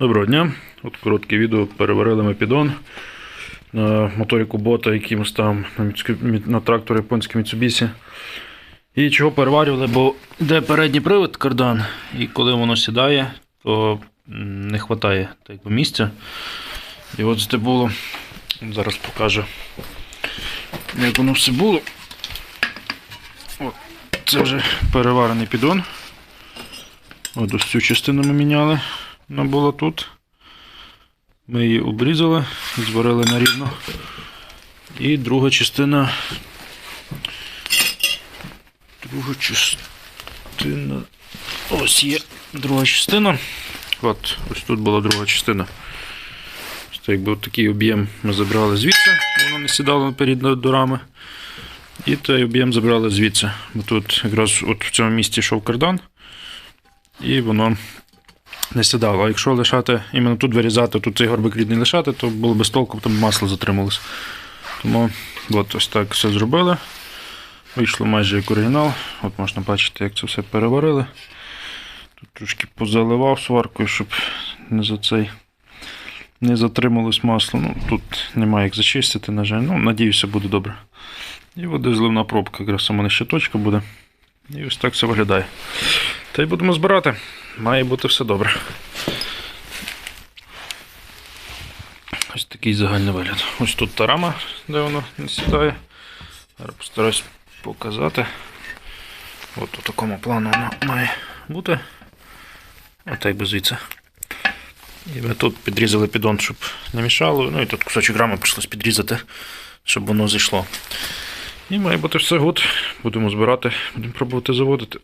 Доброго дня. От коротке відео. Переварили ми піддон на моторі Кубота, який ми ставимо на, трактор японський Mitsubishi. І чого переварювали, бо йде передній привод кардан, і коли воно сідає, то не вистачає місця. І от це було. Зараз покажу, як воно все було. От, це вже переварений піддон. Ось цю частину ми міняли. Вона була тут. Ми її обрізали, зварили на рівно. І друга частина. Друга частина. Ось є друга частина. От, ось тут була друга частина. Ось якби такий об'єм ми забрали звідси, воно не сідало перед до рами. І той об'єм забрали звідси. Бо тут якраз от в цьому місці йшов кардан, і воно не сідало. А якщо лишати, іменно тут вирізати, тут цей горбик рідний лишати, то було без толку, там масло затрималось. Тому от ось так все зробили. Вийшло майже як оригінал. От можна бачити, як це все переварили. Тут трошки позаливав сваркою, щоб не за цей не затрималось масло. Ну, тут немає як зачистити, на жаль. Ну, надіюся, буде добре. І води зливна пробка, якраз сама щиточка буде. І ось так все виглядає. Та й будемо збирати. Має бути все добре. Ось такий загальний вигляд. Ось тут та рама, де воно не сідає. Зараз постараюсь показати. От у такому плану воно має бути. Отак би звідси. І ми тут підрізали піддон, щоб не мішало. Ну і тут кусочок рами прийшлось підрізати, щоб воно зайшло. І має бути все гуд. Будемо збирати, будемо пробувати заводити.